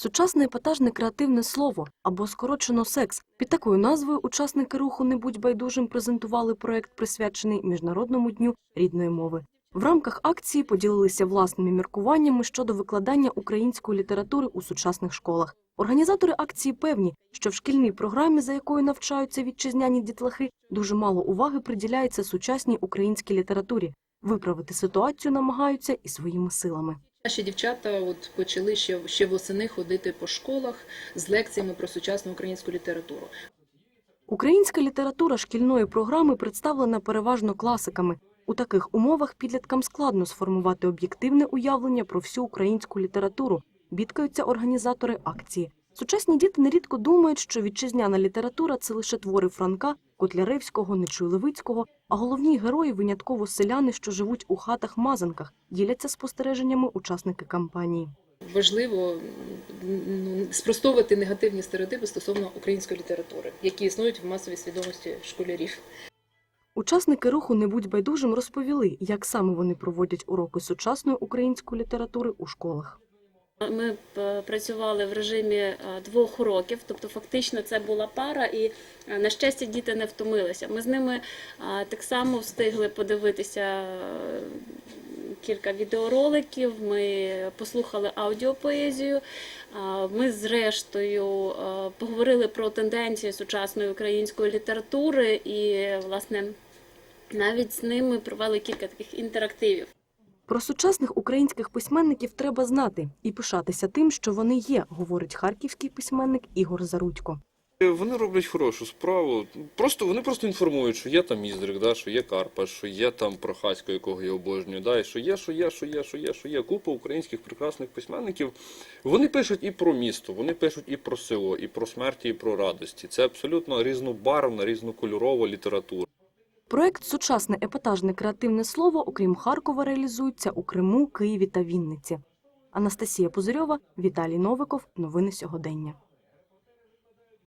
Сучасне епатажне креативне слово або скорочено секс. Під такою назвою учасники руху «Не будь байдужим презентували проект, присвячений Міжнародному дню рідної мови. В рамках акції поділилися власними міркуваннями щодо викладання української літератури у сучасних школах. Організатори акції певні, що в шкільній програмі, за якою навчаються вітчизняні дітлахи, дуже мало уваги приділяється сучасній українській літературі. Виправити ситуацію намагаються і своїми силами. Наші дівчата от почали ще, ще восени ходити по школах з лекціями про сучасну українську літературу. Українська література шкільної програми представлена переважно класиками. У таких умовах підліткам складно сформувати об'єктивне уявлення про всю українську літературу, бідкаються організатори акції. Сучасні діти нерідко думають, що вітчизняна література це лише твори Франка, Котляревського, Нечуй-Левицького, а головні герої винятково селяни, що живуть у хатах-мазанках, діляться спостереженнями учасники кампанії. Важливо спростовувати негативні стереотипи стосовно української літератури, які існують в масовій свідомості школярів. Учасники руху «Не будь байдужим» розповіли, як саме вони проводять уроки сучасної української літератури у школах. Ми е, працювали в режимі е, двох уроків, тобто фактично це була пара, і е, на щастя діти не втомилися. Ми з ними так само встигли подивитися кілька відеороликів. Ми послухали аудіопоезію. Ми зрештою поговорили про тенденції сучасної української літератури і, власне, навіть з ними провели кілька таких інтерактивів. Про сучасних українських письменників треба знати і пишатися тим, що вони є, говорить харківський письменник Ігор Зарудько. Вони роблять хорошу справу. Просто вони просто інформують, що є там Іздрик, да, що є Карпаш, що є там Прохасько, якого я обожнюю, да, і що є, що є, що є, що є, що є. Купа українських прекрасних письменників. Вони пишуть і про місто, вони пишуть і про село, і про смерті, і про радості. Це абсолютно різнобарвна, різнокольорова література. Проект Сучасне епатажне креативне слово, окрім Харкова, реалізується у Криму, Києві та Вінниці. Анастасія Пузирьова, Віталій Новиков. Новини сьогодення.